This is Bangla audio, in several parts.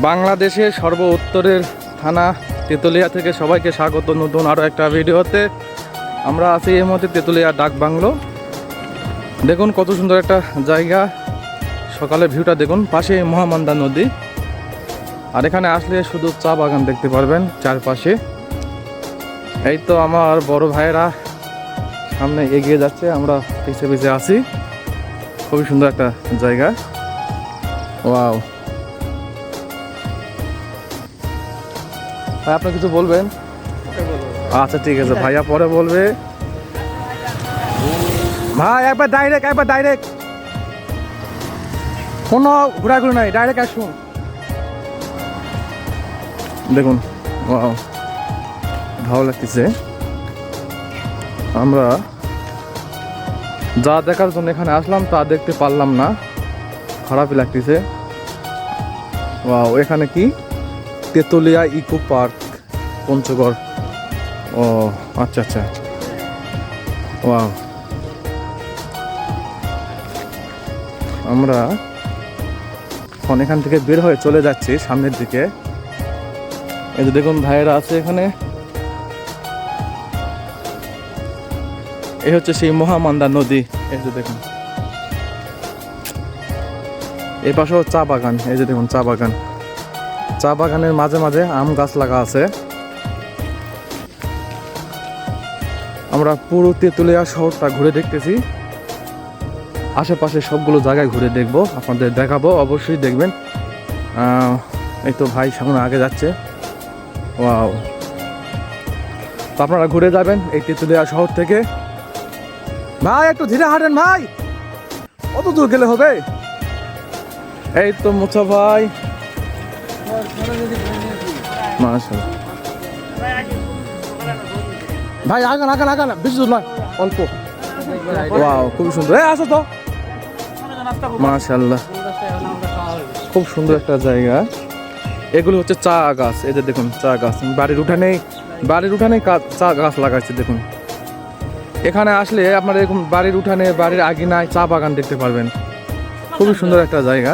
বাংলাদেশের সর্ব উত্তরের থানা তেঁতুলিয়া থেকে সবাইকে স্বাগত নতুন আরও একটা ভিডিওতে। আমরা আছি এই মুহূর্তে তেঁতুলিয়া ডাক বাংলো। দেখুন কত সুন্দর একটা জায়গা। সকালের ভিউটা দেখুন পাশে মহামান্দা নদী। আর এখানে আসলে শুধু চা বাগান দেখতে পারবেন চারপাশে। এই তো আমার বড় ভাইয়েরা সামনে এগিয়ে যাচ্ছে, আমরা পিছে পিছে আছি। খুবই সুন্দর একটা জায়গা। ওয়াও। ভাই, আপনি কিছু বলবেন? আচ্ছা ঠিক আছে, ভাইয়া পরে বলবে। ভাই, একবার ডাইরেক্ট একবার ডাইরেক্ট কোনো ঘোরাঘুরি নাই ডাইরেক্ট আসুন। দেখুন ভালো লাগতেছে। আমরা যা দেখার জন্য এখানে আসলাম, তা দেখতে পারলাম না। খারাপই লাগতেছে। ও এখানে কি? Tetulia eco park, Panchagarh. ও আচ্ছা আচ্ছা। ওয়াও। আমরা এখন এখান থেকে বের হয়ে চলে যাচ্ছি সামনের দিকে। এই যে দেখুন ভাইয়েরা আছে এখানে। এই হচ্ছে সেই মহামান্দা নদী। এই যে দেখুন। এই পাশেও চা বাগান, এই যে দেখুন চা বাগান। চা বাগানের মাঝে মাঝে আম গাছ লাগা আছে। আমরা পুরো তেঁতুলিয়া শহরটা ঘুরে দেখতেছি। আশেপাশে সবগুলো জায়গায় ঘুরে দেখব, আপনাদের দেখাবো, অবশ্যই দেখবেন। এই তো ভাই সামনে আগে যাচ্ছে। ওয়াও। তো আপনারা ঘুরে যাবেন এই তেঁতুলিয়া শহর থেকে। ভাই, একটু ধীরে হাঁটেন ভাই। কত দূর গেলে হবে? এই তো মুছা ভাই। মাশাআল্লাহ। ভাই আগান আগান আগান। বেশি দূর নয় অল্প। ওয়াও খুব সুন্দর। এই আসো তো। মাশাল্লাহ খুব সুন্দর একটা জায়গা। এগুলো হচ্ছে চা গাছ। এই যে দেখুন চা গাছ। বাড়ির উঠানেই বাড়ির উঠানে চা গাছ লাগাচ্ছে দেখুন। এখানে আসলে আপনার এরকম বাড়ির উঠানে বাড়ির আগে আগিনায় চা বাগান দেখতে পারবেন। খুবই সুন্দর একটা জায়গা।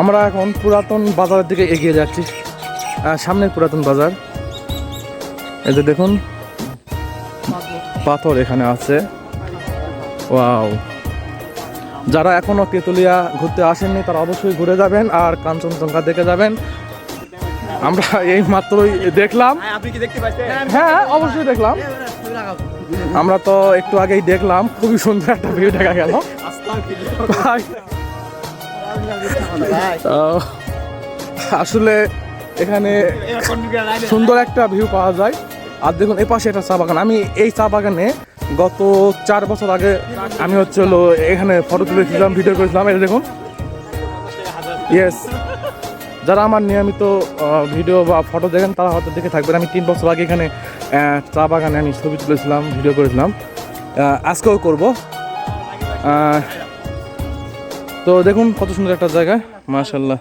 আমরা এখন পুরাতন বাজারের দিকে এগিয়ে যাচ্ছি। সামনের পুরাতন বাজার। এই যে দেখুন পাথর এখানে আছে। ওয়াও। যারা এখনও তেতুলিয়া ঘুরতে আসেননি তারা অবশ্যই ঘুরে যাবেন আর কাঞ্চনজঙ্ঘা দেখে যাবেন। আমরা এই মাত্রই দেখলাম। পাচ্ছেন হ্যাঁ অবশ্যই দেখলাম। আমরা তো একটু আগেই দেখলাম। খুবই সুন্দর একটা ভিউ দেখা গেল। আসলে এখানে সুন্দর একটা ভিউ পাওয়া যায়। আর দেখুন, এই পাশে একটা চা বাগান। আমি এই চা বাগানে গত চার বছর আগে আমি হচ্ছে হলো এখানে ফটো তুলেছিলাম ভিডিও করেছিলাম। এটা দেখুন। ইয়েস যারা আমার নিয়মিত ভিডিও বা ফটো দেখেন, তারা হয়তো দেখে থাকবেন। আমি তিন বছর আগে এখানে চা বাগানে আমি ছবি তুলেছিলাম ভিডিও করেছিলাম। আজকেও করব। তো দেখুন কত সুন্দর একটা জায়গা মাশাল্লাহ